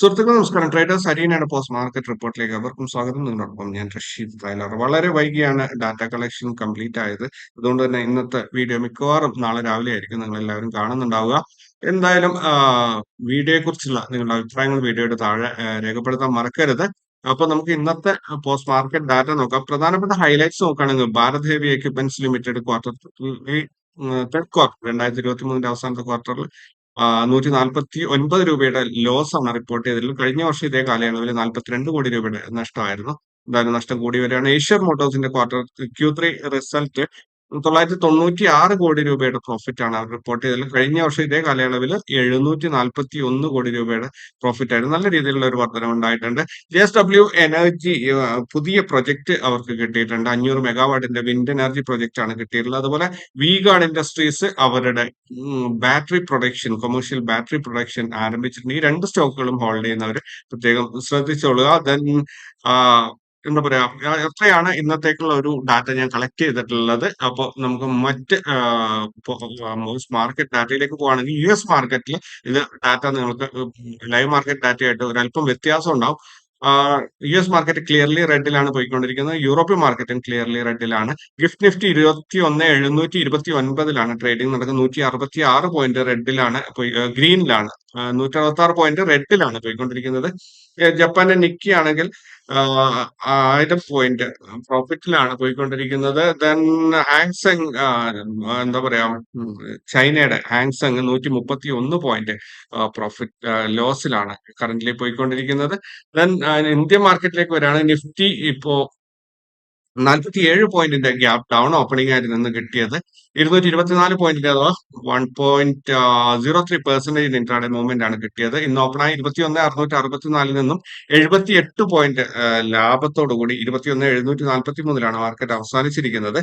സുഹൃത്തുക്കളെ നമസ്കാരം. Traders ഹരിയാനയുടെ post market റിപ്പോർട്ടിലേക്ക് അവർക്കും സ്വാഗതം. നിങ്ങളോടൊപ്പം ഞാൻ റഷീദ് ട്രൈലർ വളരെ വൈകിയാണ് ഡാറ്റ കളക്ഷൻ കംപ്ലീറ്റ് ആയത്. അതുകൊണ്ട് തന്നെ ഇന്നത്തെ വീഡിയോ മിക്കവാറും നാളെ രാവിലെ ആയിരിക്കും നിങ്ങൾ എല്ലാവരും കാണുന്നുണ്ടാവുക. എന്തായാലും വീഡിയോയെ കുറിച്ചുള്ള നിങ്ങളുടെ അഭിപ്രായങ്ങൾ വീഡിയോയുടെ താഴെ രേഖപ്പെടുത്താൻ മറക്കരുത്. അപ്പൊ നമുക്ക് ഇന്നത്തെ പോസ്റ്റ് മാർക്കറ്റ് ഡാറ്റ നോക്കാം. പ്രധാനപ്പെട്ട ഹൈലൈറ്റ്സ് നോക്കുകയാണെങ്കിൽ Bharat heavy equipments limited quarter third quarter രണ്ടായിരത്തി ഇരുപത്തി മൂന്നിന്റെ അവസാനത്തെ ക്വാർട്ടറിൽ നൂറ്റി നാൽപ്പത്തി ഒൻപത് രൂപയുടെ ലോസ് ആണ് റിപ്പോർട്ട് ചെയ്തതിൽ. കഴിഞ്ഞ വർഷം ഇതേ കാലയളവിൽ നാൽപ്പത്തിരണ്ട് കോടി രൂപയുടെ നഷ്ടമായിരുന്നു. എന്തായാലും നഷ്ടം കൂടി വരികയാണ്. ഏഷ്യർ മോട്ടോഴ്സിന്റെ ക്വാർട്ടർ ക്യൂ ത്രീ റിസൾട്ട് തൊള്ളായിരത്തി തൊണ്ണൂറ്റി ആറ് കോടി രൂപയുടെ പ്രോഫിറ്റ് ആണ് അവർ റിപ്പോർട്ട് ചെയ്തത്. കഴിഞ്ഞ വർഷം ഇതേ കാലയളവിൽ എഴുന്നൂറ്റി നാൽപ്പത്തി ഒന്ന് കോടി രൂപയുടെ പ്രോഫിറ്റ് ആയിരുന്നു. നല്ല രീതിയിലുള്ള ഒരു വർധനം ഉണ്ടായിട്ടുണ്ട്. ജെ എസ് ഡബ്ല്യു എനർജി പുതിയ പ്രൊജക്ട് അവർക്ക് കിട്ടിയിട്ടുണ്ട്. അഞ്ഞൂറ് മെഗാവാട്ടിന്റെ വിൻഡ് എനർജി പ്രൊജക്ട് ആണ് കിട്ടിയിട്ടുള്ളത്. അതുപോലെ വി ഗാർഡ് ഇൻഡസ്ട്രീസ് അവരുടെ battery production commercial battery production ആരംഭിച്ചിട്ടുണ്ട്. ഈ രണ്ട് സ്റ്റോക്കുകളും ഹോൾഡ് ചെയ്യുന്നവർ പ്രത്യേകം ശ്രദ്ധിച്ചോളുക. ദെൻ എന്താ പറയാ എത്രയാണ് ഇന്നത്തേക്കുള്ള ഒരു ഡാറ്റ ഞാൻ കളക്ട് ചെയ്തിട്ടുള്ളത്. അപ്പോൾ നമുക്ക് മറ്റ് മാർക്കറ്റ് ഡാറ്റയിലേക്ക് പോവാണെങ്കിൽ യു എസ് മാർക്കറ്റിൽ ഇത് ഡാറ്റ നിങ്ങൾക്ക് ലൈവ് മാർക്കറ്റ് ഡാറ്റയായിട്ട് ഒരല്പം വ്യത്യാസം ഉണ്ടാവും. യു എസ് മാർക്കറ്റ് ക്ലിയർലി റെഡിലാണ് പോയിക്കൊണ്ടിരിക്കുന്നത്. യൂറോപ്യൻ മാർക്കറ്റും ക്ലിയർലി റെഡിലാണ് ഗിഫ്റ്റ് നിഫ്റ്റി ഇരുപത്തി ഒന്ന് എഴുന്നൂറ്റി ഇരുപത്തി ഒൻപതിലാണ് ട്രേഡിംഗ് നടക്കുന്നത്. നൂറ്റി അറുപത്തി ആറ് പോയിന്റ് റെഡിലാണ് ഗ്രീനിലാണ് നൂറ്റി അറുപത്തി ആറ് പോയിന്റ് റെഡിലാണ് പോയിക്കൊണ്ടിരിക്കുന്നത് ജപ്പാന്റെ നിക്കി ആണെങ്കിൽ ആയിരം പോയിന്റ് പ്രോഫിറ്റിലാണ് പോയിക്കൊണ്ടിരിക്കുന്നത്. ദെൻ ഹാങ്സങ് എന്താ പറയാ ചൈനയുടെ ഹാങ്സങ് നൂറ്റി മുപ്പത്തി ഒന്ന് പോയിന്റ് പ്രോഫിറ്റ് ലോസിലാണ് കറന്റ്ലി പോയിക്കൊണ്ടിരിക്കുന്നത്. ദെൻ ഇന്ത്യൻ മാർക്കറ്റിലേക്ക് വരികയാണെങ്കിൽ നിഫ്റ്റി ഇപ്പോ നാൽപ്പത്തി ഏഴ് പോയിന്റിന്റെ ഗ്യാപ് ഡൗൺ ഓപ്പണിംഗ് ആയിട്ട് നിന്ന് കിട്ടിയത്. ഇരുന്നൂറ്റി ഇരുപത്തിനാല് പോയിന്റിന്റെ അഥവാ one point zero three percentage intraday movement ആണ് കിട്ടിയത്. ഇന്ന് ഓപ്പണായി ഇരുപത്തി ഒന്ന് അറുന്നൂറ്റി അറുപത്തിനാലിൽ നിന്നും എഴുപത്തി എട്ട് പോയിന്റ് ലാഭത്തോടു കൂടി ഇരുപത്തി ഒന്ന് എഴുന്നൂറ്റി നാൽപ്പത്തി മൂന്നിലാണ് മാർക്കറ്റ് അവസാനിച്ചിരിക്കുന്നത്.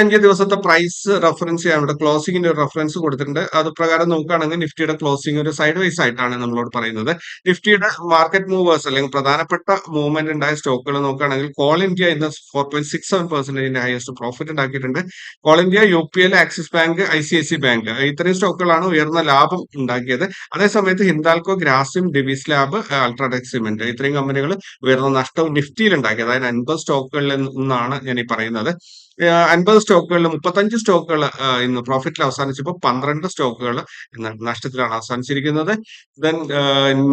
അഞ്ച് ദിവസത്തെ പ്രൈസ് റെഫറൻസ് ഇവിടെ ക്ലോസിംഗിന്റെ ഒരു റെഫറൻസ് കൊടുത്തിട്ടുണ്ട്. അത് പ്രകാരം നോക്കുകയാണെങ്കിൽ നിഫ്റ്റിയുടെ ക്ലോസിംഗ് ഒരു സൈഡ് വൈസ് ആയിട്ടാണ് നമ്മളോട് പറയുന്നത്. നിഫ്റ്റിയുടെ മാർക്കറ്റ് മൂവേഴ്സ് അല്ലെങ്കിൽ പ്രധാനപ്പെട്ട മൂവ്മെന്റ് ഉണ്ടായ സ്റ്റോക്കുകൾ നോക്കുകയാണെങ്കിൽ കോൾ ഇന്ത്യ ഇന്ന് ഫോർ പോയിന്റ് സിക്സ് സെവൻ പെർസെന്റേജിന്റെ ഹയസ്റ്റ് പ്രോഫിറ്റ് ഉണ്ടാക്കിയിട്ടുണ്ട്. Call India U P L axis bank I C I C bank. ഇത്രയും സ്റ്റോക്കുകളാണ് ഉയർന്ന ലാഭം ഉണ്ടാക്കിയത്. അതേസമയത്ത് ഹിന്ദാൽകോ ഗ്രാസിം ഡിവിസ് ലാബ് അൾട്രാടെക് സിമെന്റ്. ഇത്രയും കമ്പനികൾ ഉയർന്ന നഷ്ടം നിഫ്റ്റിയിൽ ഉണ്ടാക്കി അതായത് അൻപത് സ്റ്റോക്കുകളിൽ നിന്നാണ് ഞാൻ ഈ പറയുന്നത്. അൻപത് സ്റ്റോക്കുകളിൽ മുപ്പത്തഞ്ച് സ്റ്റോക്കുകൾ ഇന്ന് പ്രോഫിറ്റിൽ അവസാനിച്ചപ്പോൾ പന്ത്രണ്ട് സ്റ്റോക്കുകൾ നഷ്ടത്തിലാണ് അവസാനിച്ചിരിക്കുന്നത്. ദെൻ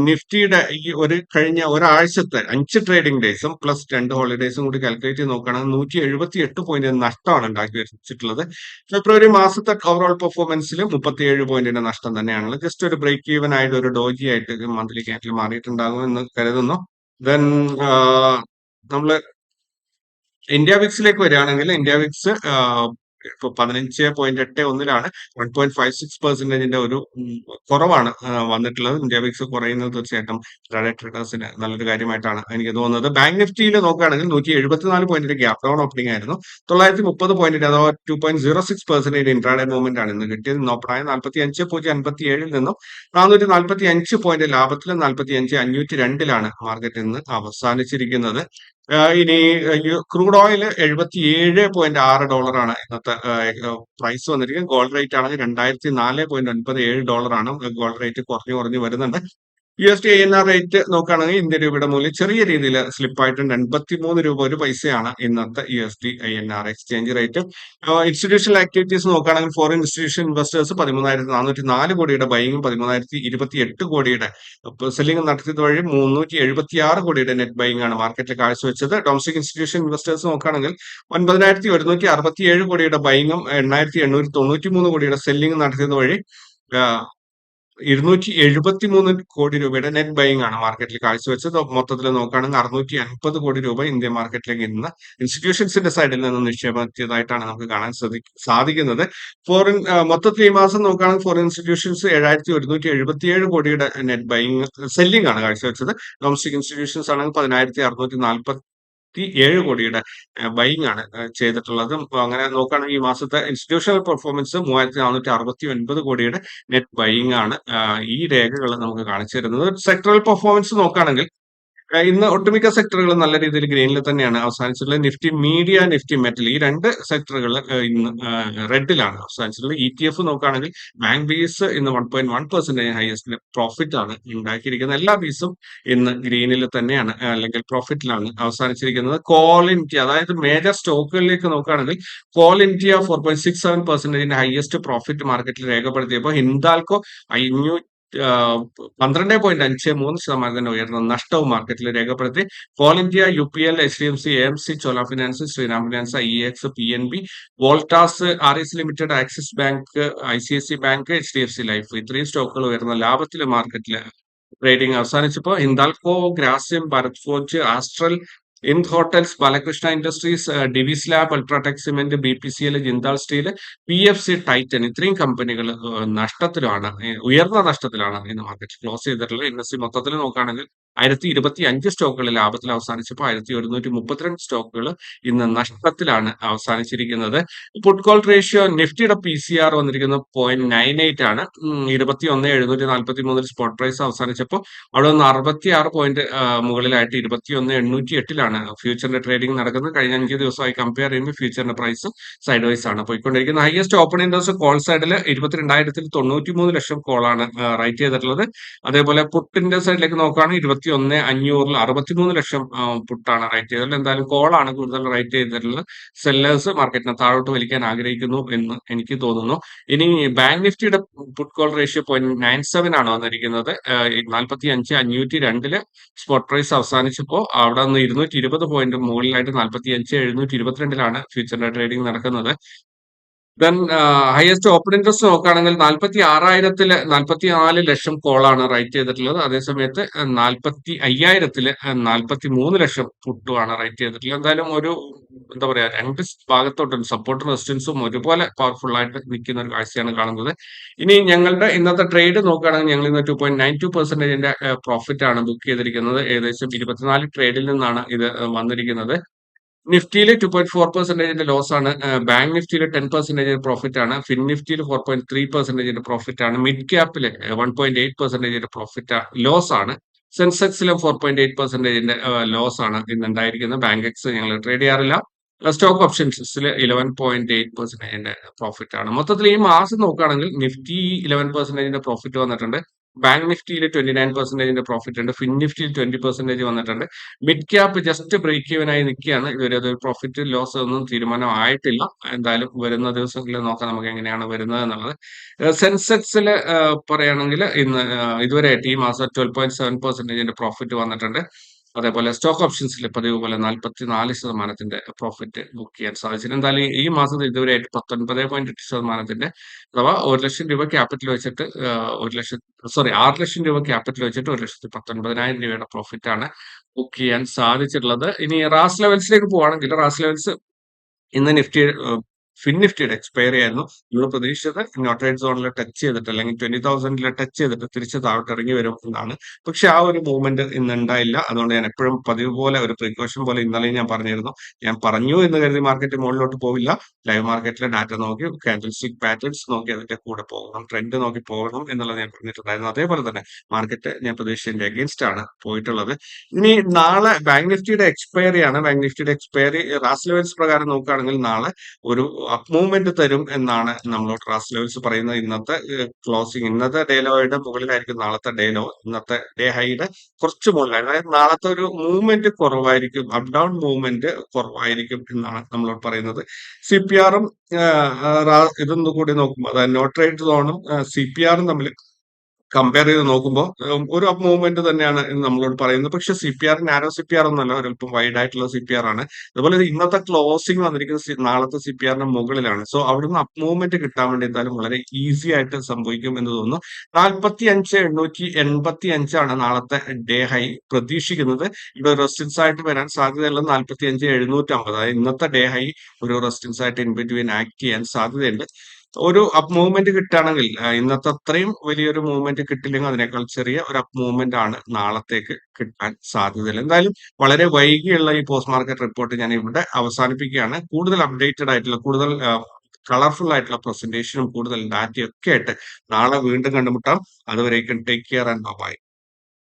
നിഫ്റ്റിയുടെ ഈ ഒരു കഴിഞ്ഞ ഒരാഴ്ചത്തെ അഞ്ച് ട്രേഡിംഗ് ഡേയ്സും പ്ലസ് രണ്ട് ഹോളിഡേയ്സും കൂടി കാൽക്കുലേറ്റ് ചെയ്ത് നോക്കുകയാണെങ്കിൽ നൂറ്റി എഴുപത്തി എട്ട് പോയിന്റ് നഷ്ടമാണ് ഉണ്ടാക്കി വെച്ചിട്ടുള്ളത്. ഫെബ്രുവരി മാസത്തെ ഓവറോൾ പെർഫോമൻസിൽ മുപ്പത്തിയേഴ് പോയിന്റിന്റെ നഷ്ടം തന്നെയാണുള്ളത്. ജസ്റ്റ് ഒരു ബ്രേക്ക് ഈവൻ ആയിട്ട് ഒരു ഡോജി ആയിട്ട് മന്ത്ലി ക്യാറ്റിൽ മാറിയിട്ടുണ്ടാകും എന്ന് കരുതുന്നു ദെൻ നമ്മൾ ഇന്ത്യ വിക്സിലേക്ക് വരികയാണെങ്കിൽ ഇന്ത്യ വിക്സ് ഇപ്പൊ പതിനഞ്ച് പോയിന്റ് എട്ട് ഒന്നിലാണ്. വൺ പോയിന്റ് ഫൈവ് സിക്സ് പെർസെന്റേജിന്റെ ഒരു കുറവാണ് വന്നിട്ടുള്ളത്. ഇന്ത്യ വിക്സ് കുറയുന്നത് തീർച്ചയായിട്ടും ട്രേഡേഴ്സിന് നല്ലൊരു കാര്യമായിട്ടാണ് എനിക്ക് തോന്നുന്നത്. ബാങ്ക് നിഫ്റ്റിയിൽ നോക്കുകയാണെങ്കിൽ നൂറ്റി എഴുപത്തിനാല് പോയിന്റിന്റെ ഗ്യാപ് ഡൗൺ ഓപ്പണിംഗ് ആയിരുന്നു. തൊള്ളായിരത്തി മുപ്പത് പോയിന്റിന്റെ അഥവാ two point zero six percentage intraday movement ആണ് ഇന്ന് കിട്ടിയത്. നോപ്പണായ നാൽപ്പത്തി അഞ്ച് പൂജ്യം അൻപത്തി ഏഴിൽ നിന്നും നാനൂറ്റി നാൽപ്പത്തി അഞ്ച് പോയിന്റ് ലാഭത്തിൽ നാൽപ്പത്തി അഞ്ച് അഞ്ഞൂറ്റി രണ്ടിലാണ് മാർക്കറ്റ് ഇന്ന് അവസാനിച്ചിരിക്കുന്നത്. ഇനി ക്രൂഡ് ഓയിൽ എഴുപത്തി ഏഴ് പോയിന്റ് ആറ് ഡോളറാണ് ഇന്നത്തെ പ്രൈസ് വന്നിരിക്കുന്നത്. ഗോൾഡ് റേറ്റ് ആണെങ്കിൽ രണ്ടായിരത്തി നാല് പോയിന്റ് ഒൻപത് ഏഴ് ഡോളറാണ് ഗോൾഡ് റേറ്റ് കുറഞ്ഞു കുറഞ്ഞു വരുന്നുണ്ട്. U S D I N R rate നോക്കുകയാണെങ്കിൽ ഇന്ത്യ രൂപയുടെ മൂല്യം ചെറിയ രീതിയിൽ സ്ലിപ്പായിട്ടുണ്ട് എൺപത്തി മൂന്ന് രൂപ ഒരു പൈസയാണ് ഇന്നത്തെ U S D I N R exchange rate institutional activities നോക്കുകയാണെങ്കിൽ ഫോറിൻ ഇൻസ്റ്റിറ്റ്യൂഷൻ ഇൻവെസ്റ്റേഴ്സ് പതിമൂന്നായിരത്തി നാനൂറ്റി നാല് കോടിയുടെ ബൈങ്ങും പതിമൂന്നായിരത്തി ഇരുപത്തി എട്ട് കോടിയുടെ സെല്ലിംഗ് നടത്തിയത് വഴി മുന്നൂറ്റി എഴുപത്തി ആറ് കോടിയുടെ നെറ്റ് ബൈങ് ആണ് മാർക്കറ്റിൽ കാഴ്ചവെച്ചത്. ഡൊമസ്റ്റിക് ഇൻസ്റ്റിറ്റ്യൂഷൻ ഇൻവെസ്റ്റേഴ്സ് നോക്കുകയാണെങ്കിൽ ഒൻപതിനായിരത്തി ഒരുന്നൂറ്റി അറുപത്തി ഏഴ് കോടിയുടെ ബൈങ്ങും എണ്ണായിരത്തി എണ്ണൂറ്റി തൊണ്ണൂറ്റി മൂന്ന് കോടിയുടെ സെല്ലിംഗ് നടത്തിയത് വഴി ഇരുന്നൂറ്റി എഴുപത്തി മൂന്ന് കോടി രൂപയുടെ നെറ്റ് ബൈങ് ആണ് മാർക്കറ്റിൽ കാഴ്ചവെച്ചത്. മൊത്തത്തിൽ നോക്കുകയാണെങ്കിൽ അറുന്നൂറ്റി അൻപത് കോടി രൂപ ഇന്ത്യ മാർക്കറ്റിലേക്ക് ഇന്ന് ഇൻസ്റ്റിറ്റ്യൂഷൻസിന്റെ സൈഡിൽ നിന്ന് നിക്ഷേപിച്ചതായിട്ടാണ് നമുക്ക് കാണാൻ സാധിക്കുന്നത്. ഫോറിൻ മൊത്തത്തിൽ ഈ മാസം നോക്കുകയാണെങ്കിൽ ഫോറിൻ ഇൻസ്റ്റിറ്റ്യൂഷൻസ് ഏഴായിരത്തി ഒരുന്നൂറ്റി എഴുപത്തിയേഴ് കോടിയുടെ നെറ്റ് ബൈങ് സെല്ലിംഗ് ആണ് കാഴ്ചവെച്ചത്. ഡൊമസ്റ്റിക് ഇൻസ്റ്റിറ്റ്യൂഷൻസ് ആണെങ്കിൽ പതിനായിരത്തി അറുന്നൂറ്റി നാൽപ്പത്തി ഏഴ് കോടിയുടെ ബൈങ് ആണ് ചെയ്തിട്ടുള്ളത്. അങ്ങനെ നോക്കുകയാണെങ്കിൽ ഈ മാസത്തെ ഇൻസ്റ്റിറ്റ്യൂഷണൽ പെർഫോമൻസ് മൂവായിരത്തി നാനൂറ്റി അറുപത്തി ഒൻപത് കോടിയുടെ നെറ്റ് ബൈങ് ആണ് ഈ രേഖകൾ നമുക്ക് കാണിച്ചു തരുന്നത്. സെക്ടറൽ പെർഫോമൻസ് നോക്കുകയാണെങ്കിൽ ഇന്ന് ഒട്ടുമിക്ക സെക്ടറുകളും നല്ല രീതിയിൽ ഗ്രീനിൽ തന്നെയാണ് അവസാനിച്ചിട്ടുള്ളത്. നിഫ്റ്റി മീഡിയ, നിഫ്റ്റി മെറ്റൽ ഈ രണ്ട് സെക്ടറുകൾ ഇന്ന് റെഡിലാണ് അവസാനിച്ചിട്ടുള്ളത്. ഇടിഎഫ് നോക്കുകയാണെങ്കിൽ ബാങ്ക് ബീസ് ഇന്ന് വൺ പോയിന്റ് വൺ പെർസെന്റേജ് ഹയസ്റ്റിന്റെ പ്രോഫിറ്റ് ആണ് ഉണ്ടാക്കിയിരിക്കുന്നത്. എല്ലാ ബീസും ഇന്ന് ഗ്രീനിൽ തന്നെയാണ് അല്ലെങ്കിൽ പ്രോഫിറ്റിലാണ് അവസാനിച്ചിരിക്കുന്നത്. കോൾ ഇന്ത്യ അതായത് മേജർ സ്റ്റോക്കുകളിലേക്ക് നോക്കുകയാണെങ്കിൽ Coal India four point six seven പെർസെന്റേജിന്റെ highest profit മാർക്കറ്റിൽ രേഖപ്പെടുത്തിയപ്പോൾ ഹിന്ദാൽക്കോ അഞ്ഞൂ ആഹ് പന്ത്രണ്ടേ പോയിന്റ് അഞ്ച് മൂന്ന് ശതമാനത്തിന്റെ ഉയർന്ന നഷ്ടവും മാർക്കറ്റിൽ രേഖപ്പെടുത്തി. Coal India, U P L, H D M C, A C, Chola finance, Shriram finance, I X, P N B, Voltas, R S limited, Axis bank, I C S C bank, H D F C life ഇത്രയും സ്റ്റോക്കുകൾ ഉയർന്ന ലാഭത്തിൽ മാർക്കറ്റിൽ trading അവസാനിച്ചപ്പോൾ Hindalco Grasim Bharat forge, Astral, Ind hotels, Balakrishna industries, Divi's lab, UltraTech cement B P C L, Jindal steel, P F C, Titan ഇത്രയും കമ്പനികൾ നഷ്ടത്തിലാണ് ഉയർന്ന നഷ്ടത്തിലാണ് ഇന്ന് market close ചെയ്തിട്ടുള്ളത്. സി മൊത്തത്തിൽ നോക്കുകയാണെങ്കിൽ ആയിരത്തി ഇരുപത്തി അഞ്ച് സ്റ്റോക്കുകൾ ലാഭത്തിൽ അവസാനിച്ചപ്പോൾ ആയിരത്തി ഒരുന്നൂറ്റി മുപ്പത്തിരണ്ട് സ്റ്റോക്കുകൾ ഇന്ന് നഷ്ടത്തിലാണ് അവസാനിച്ചിരിക്കുന്നത്. പുട്ട് കോൾ റേഷ്യോ നിഫ്റ്റിയുടെ പി സി ആർ വന്നിരിക്കുന്നത് പോയിന്റ് നയൻ എയ്റ്റ് ആണ്. ഇരുപത്തി ഒന്ന് എഴുന്നൂറ്റി നാൽപ്പത്തി മൂന്നിൽ സ്പോട്ട് പ്രൈസ് അവസാനിച്ചപ്പോൾ അവിടെ നിന്ന് അറുപത്തി ആറ് പോയിന്റ് മുകളിലായിട്ട് ഇരുപത്തി ഒന്ന് എണ്ണൂറ്റി എട്ടിലാണ് ഫ്യൂച്ചറിന്റെ ട്രേഡിംഗ് നടക്കുന്നത്. കഴിഞ്ഞ അഞ്ച് ദിവസമായി കമ്പയർ ചെയ്യുമ്പോൾ ഫ്യൂച്ചറിന്റെ പ്രൈസ് സൈഡ് വൈസ് ആണ് പോയിക്കൊണ്ടിരിക്കുന്നത്. ഹയസ്റ്റ് ഓപ്പൺ ഇൻട്രസ്റ്റ് കോൾ സൈഡിൽ ഇരുപത്തിരണ്ടായിരത്തിൽ തൊണ്ണൂറ്റി മൂന്ന് ലക്ഷം കോളാണ് റൈറ്റ് ചെയ്തിട്ടുള്ളത്. അതേപോലെ പുട്ടിന്റെ സൈഡിലേക്ക് നോക്കുകയാണെങ്കിൽ ഇരുപത്തി ഒന്ന് അഞ്ഞൂറിൽ അറുപത്തിമൂന്ന് ലക്ഷം പുട്ടാണ് റൈറ്റ് ചെയ്തിട്ടുള്ളത്. എന്തായാലും കോളാണ് കൂടുതൽ റൈറ്റ് ചെയ്തിട്ടുള്ളത്. സെല്ലേഴ്സ് മാർക്കറ്റിനെ താഴോട്ട് വലിക്കാൻ ആഗ്രഹിക്കുന്നു എന്ന് എനിക്ക് തോന്നുന്നു. ഇനി ബാങ്ക് നിഫ്റ്റിയുടെ put call ratio point nine seven ആണ് വന്നിരിക്കുന്നത്. നാൽപ്പത്തി അഞ്ച് അഞ്ഞൂറ്റി രണ്ടിൽ സ്പോട്ട് പ്രൈസ് അവസാനിച്ചപ്പോൾ അവിടെ നിന്ന് ഇരുന്നൂറ്റി ഇരുപത് പോയിന്റ് മുകളിലായിട്ട് നാൽപ്പത്തി അഞ്ച് എഴുന്നൂറ്റി ഇരുപത്തിരണ്ടിലാണ് ഫ്യൂച്ചറിന്റെ ട്രേഡിംഗ് നടക്കുന്നത്. ദെൻ ഹയസ്റ്റ് ഓപ്പൺ ഇൻട്രസ്റ്റ് നോക്കുകയാണെങ്കിൽ നാൽപ്പത്തി ആറായിരത്തിൽ നാൽപ്പത്തി നാല് ലക്ഷം കോളാണ് റൈറ്റ് ചെയ്തിട്ടുള്ളത്. അതേസമയത്ത് നാൽപ്പത്തി അയ്യായിരത്തിൽ നാൽപ്പത്തി മൂന്ന് ലക്ഷം പുട്ടുമാണ് റൈറ്റ് ചെയ്തിട്ടുള്ളത്. എന്തായാലും ഒരു എന്താ പറയാ രണ്ട് ഭാഗത്തോട്ടും സപ്പോർട്ടും റെസിസ്റ്റൻസും ഒരുപോലെ പവർഫുൾ ആയിട്ട് നിൽക്കുന്ന ഒരു കാഴ്ചയാണ് കാണുന്നത്. ഇനി ഞങ്ങളുടെ ഇന്നത്തെ ട്രേഡ് നോക്കുകയാണെങ്കിൽ ഞങ്ങൾ ഇന്ന് ടു പോയിന്റ് നയൻ ടു പെർസെന്റേജിന്റെ പ്രോഫിറ്റ് ആണ് ബുക്ക് ചെയ്തിരിക്കുന്നത്. ഏകദേശം ഇരുപത്തിനാല് ട്രേഡിൽ നിന്നാണ് ഇത് വന്നിരിക്കുന്നത്. നിഫ്റ്റിയിൽ ടു പോയിന്റ് ഫോർ പെർസെന്റേജിന്റെ ലോസ് ആണ്. ബാങ്ക് നിഫ്റ്റിയിൽ ടെൻ പെർസെന്റേജ് പ്രോഫിറ്റ് ആണ്. ഫിൻ നിഫ്റ്റിയിൽ ഫോർ പോയിന്റ് ത്രീ പെർസെന്റേജിന്റെ പ്രോഫിറ്റ് ആണ്. മിഡ് ക്യാപ്പിൽ വൺ പോയിന്റ് എയ്റ്റ് പെർസെന്റേജിന്റെ പ്രോഫിറ്റ് ലോസ് ആണ്. സെൻസെക്സിലും ഫോർ പോയിന്റ് എയ്റ്റ് പെർസെന്റേജിന്റെ ലോസ് ആണ് ഇന്ന് ഉണ്ടായിരിക്കുന്നത്. ബാങ്ക് എക്സ് ഞങ്ങൾ ട്രേഡ് ചെയ്യാറില്ല. സ്റ്റോക്ക് ഓപ്ഷൻസിൽ ഇലവൻ പോയിന്റ് എയ്റ്റ് പെർസെന്റേജിന്റെ പ്രോഫിറ്റ് ആണ്. മൊത്തത്തിൽ ഈ മാസം നോക്കുകയാണെങ്കിൽ നിഫ്റ്റി ഇലവൻ പെർസെന്റേജിന്റെ പ്രോഫിറ്റ് വന്നിട്ടുണ്ട്. ബാങ്ക് നിഫ്റ്റിയിൽ ട്വന്റി നയൻ പെർസെന്റേജിന്റെ പ്രോഫിറ്റ് ഉണ്ട്. ഫിൻ നിഫ്റ്റിയിൽ ട്വന്റി പെർസെന്റേജ് വന്നിട്ടുണ്ട്. മിഡ് ക്യാപ്പ് ജസ്റ്റ് ബ്രേക്ക് ഈവനായി നിൽക്കുകയാണ്. ഇതുവരെ അത് പ്രോഫിറ്റ് ലോസ് ഒന്നും തീരുമാനം ആയിട്ടില്ല. എന്തായാലും വരുന്ന ദിവസങ്ങളിൽ നോക്കാം നമുക്ക് എങ്ങനെയാണ് വരുന്നത് എന്നുള്ളത്. സെൻസെക്സിൽ പറയുകയാണെങ്കിൽ ഇന്ന് ഇതുവരെയായിട്ട് ഈ മാസം ട്വൽവ് പോയിന്റ് സെവൻ പെർസെന്റേജിന്റെ പ്രോഫിറ്റ് വന്നിട്ടുണ്ട്. അതേപോലെ സ്റ്റോക്ക് ഓപ്ഷൻസിൽ പതിവ് പോലെ നാൽപ്പത്തി നാല് ശതമാനത്തിന്റെ പ്രോഫിറ്റ് ബുക്ക് ചെയ്യാൻ സാധിച്ചു എന്തായാലും ഈ മാസത്തിൽ ഇതുവരെ പത്തൊൻപത് പോയിന്റ് എട്ട് ശതമാനത്തിന്റെ അഥവാ ഒരു ലക്ഷം രൂപ ക്യാപിറ്റൽ വെച്ചിട്ട് ഒരു ലക്ഷം സോറി ആറ് ലക്ഷം രൂപ ക്യാപിറ്റൽ വെച്ചിട്ട് ഒരു ലക്ഷത്തി പത്തൊൻപതിനായിരം രൂപയുടെ പ്രോഫിറ്റ് ആണ് ബുക്ക് ചെയ്യാൻ സാധിച്ചിട്ടുള്ളത്. ഇനി റാസ് ലെവൽസിലേക്ക് പോവാണെങ്കിൽ റാസ് ലെവൽസ് ഇന്ന് നിഫ്റ്റി ഫിൻ നിഫ്റ്റിയുടെ ആയിരുന്നു. നമ്മൾ പ്രതീക്ഷിച്ചത് നോട്ടറേറ്റ് സോണിൽ ടച്ച് ചെയ്തിട്ട് അല്ലെങ്കിൽ ട്വന്റി തൗസൻഡിൽ ടച്ച് ചെയ്തിട്ട് തിരിച്ച് താഴോട്ട് ഇറങ്ങി വരും എന്നാണ്. പക്ഷെ ആ ഒരു മൂവ്മെന്റ് ഇന്ന് ഉണ്ടായില്ല. അതുകൊണ്ട് ഞാൻ എപ്പോഴും പതിവ് പോലെ ഒരു പ്രിക്കോഷൻ പോലെ ഇന്നലെയും ഞാൻ പറഞ്ഞിരുന്നു. ഞാൻ പറഞ്ഞു എന്ന് കരുതി മാർക്കറ്റ് മുകളിലോട്ട് പോവില്ല. ലൈവ് മാർക്കറ്റിലെ ഡാറ്റ നോക്കി കാൻഡിൽ സ്റ്റിക് പാറ്റേൺസ് നോക്കി അതിന്റെ കൂടെ പോകണം. ട്രെൻഡ് നോക്കി പോകണം എന്നുള്ളത് ഞാൻ പറഞ്ഞിട്ടുണ്ടായിരുന്നു. അതേപോലെ തന്നെ മാർക്കറ്റ് ഞാൻ പ്രതീക്ഷിച്ചതിന്റെ അഗേൻസ്റ്റ് ആണ് പോയിട്ടുള്ളത്. ഇനി നാളെ ബാങ്ക് നിഫ്റ്റിയുടെ എക്സ്പയറി ആണ്. ബാങ്ക് നിഫ്റ്റിയുടെ എക്സ്പയറി റാസ് ലെവൽസ് പ്രകാരം നോക്കുകയാണെങ്കിൽ നാളെ ഒരു മൂവ്മെന്റ് തരും എന്നാണ് നമ്മൾ റാസ് ലെവൽസ് പറയുന്നത്. ഇന്നത്തെ ക്ലോസിംഗ് ഇന്നത്തെ ഡേ ലോയുടെ മുകളിലായിരിക്കും നാളത്തെ ഡേ ലോ. ഇന്നത്തെ ഡേ ഹൈയുടെ കുറച്ച് മുകളിലായിരിക്കും. അതായത് നാളത്തെ ഒരു മൂവ്മെന്റ് കുറവായിരിക്കും. അപ് ഡൗൺ മൂവ്മെന്റ് കുറവായിരിക്കും എന്നാണ് നമ്മളോട് പറയുന്നത്. സി പി ആറും ഇതൊന്നും കൂടി നോക്കുമ്പോൾ അതായത് നോട്ട് റേറ്റ് സോണും സി പി ആറും തമ്മിൽ കമ്പയർ ചെയ്ത് നോക്കുമ്പോൾ ഒരു അപ് മൂവ്മെന്റ് തന്നെയാണ് നമ്മളോട് പറയുന്നത്. പക്ഷെ C P R narrow C P R ഒന്നല്ല ഒരല്പം വൈഡ് ആയിട്ടുള്ള സി പി ആർ ആണ്. അതുപോലെ ഇന്നത്തെ ക്ലോസിംഗ് വന്നിരിക്കുന്നത് നാളത്തെ സി പി ആറിന്റെ മുകളിലാണ്. സോ അവിടുന്ന് അപ് മൂവ്മെന്റ് കിട്ടാൻ വേണ്ടി എന്തായാലും വളരെ ഈസി ആയിട്ട് സംഭവിക്കും എന്ന് തോന്നുന്നു. നാൽപ്പത്തി അഞ്ച് എണ്ണൂറ്റി എൺപത്തി അഞ്ചാണ് നാളത്തെ ഡേ ഹൈ പ്രതീക്ഷിക്കുന്നത്. ഇവിടെ റെസിസ്റ്റൻസ് ആയിട്ട് വരാൻ സാധ്യതയുള്ളത് നാൽപ്പത്തി അഞ്ച് എഴുന്നൂറ്റി അമ്പത് അതായത് ഇന്നത്തെ ഡേ ഹൈ ഒരു റെസിസ്റ്റൻസ് ആയിട്ട് ഇൻ ബിറ്റ്വീൻ ആക്ട് ചെയ്യാൻ സാധ്യതയുണ്ട്. ഒരു അപ്പ് മൂവ്മെന്റ് കിട്ടുകയാണെങ്കിൽ ഇന്നത്തെ അത്രയും വലിയൊരു മൂവ്മെന്റ് കിട്ടില്ലെങ്കിൽ അതിനേക്കാൾ ചെറിയ ഒരു അപ്പ് മൂവ്മെന്റ് ആണ് നാളത്തേക്ക് കിട്ടാൻ സാധ്യതയില്ല എന്തായാലും വളരെ വൈകിയുള്ള ഈ പോസ്റ്റ് മാർക്കറ്റ് റിപ്പോർട്ട് ഞാൻ ഇവിടെ അവസാനിപ്പിക്കുകയാണ്. കൂടുതൽ അപ്ഡേറ്റഡ് ആയിട്ടുള്ള കൂടുതൽ കളർഫുൾ ആയിട്ടുള്ള പ്രസന്റേഷനും കൂടുതൽ ഡാറ്റയും ഒക്കെ ആയിട്ട് നാളെ വീണ്ടും കണ്ടുമുട്ടാം. അതുവരേക്കും ടേക്ക് കെയർ ആൻഡ് ബൈ.